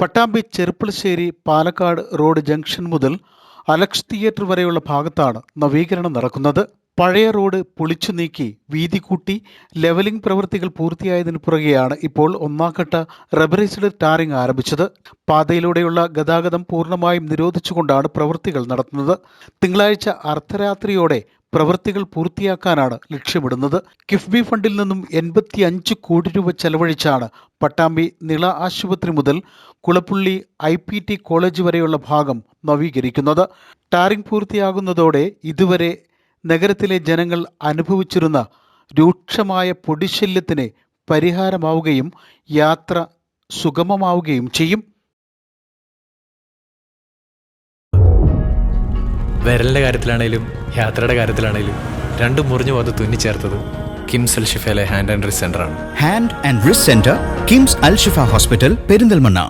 Pattambi Cherpulassery Palakkad road junction മുതൽ Alex theatre വരെയുള്ള ഭാഗത്താണ് നവീകരണം നടക്കുന്നത്. പഴയ റോഡ് പൊളിച്ചു നീക്കി വീതി കൂട്ടി ലെവലിംഗ് പ്രവൃത്തികൾ പൂർത്തിയായതിനു പുറകെയാണ് ഇപ്പോൾ ഒന്നാംഘട്ട റബറൈസ്ഡ് ടാറിംഗ് ആരംഭിച്ചത്. പാതയിലൂടെയുള്ള ഗതാഗതം പൂർണമായും നിരോധിച്ചുകൊണ്ടാണ് പ്രവൃത്തികൾ നടത്തുന്നത്. തിങ്കളാഴ്ച അർദ്ധരാത്രിയോടെ പ്രവൃത്തികൾ പൂർത്തിയാക്കാനാണ് ലക്ഷ്യമിടുന്നത്. കിഫ്ബി ഫണ്ടിൽ നിന്നും എൺപത്തി അഞ്ച് കോടി രൂപ ചെലവഴിച്ചാണ് പട്ടാമ്പി നിള ആശുപത്രി മുതൽ Kulappully I P T college വരെയുള്ള ഭാഗം നവീകരിക്കുന്നത്. ടാറിംഗ് പൂർത്തിയാകുന്നതോടെ ഇതുവരെ നഗരത്തിലെ ജനങ്ങൾ അനുഭവിച്ചിരുന്ന രൂക്ഷമായ പൊടിശല്യത്തിന് പരിഹാരമാവുകയും യാത്ര സുഗമമാവുകയും ചെയ്യും. വിരലിന്റെ കാര്യത്തിലാണേലും യാത്രയുടെ കാര്യത്തിലാണേലും രണ്ടും മുറിഞ്ഞു പോകാതെ തുന്നിച്ചേർത്തത് കിംസ് അൽ ഷിഫയിലെ hand and wrist സെന്ററാണ് hand and wrist centre KIMS Al Shifa hospital Perinthalmanna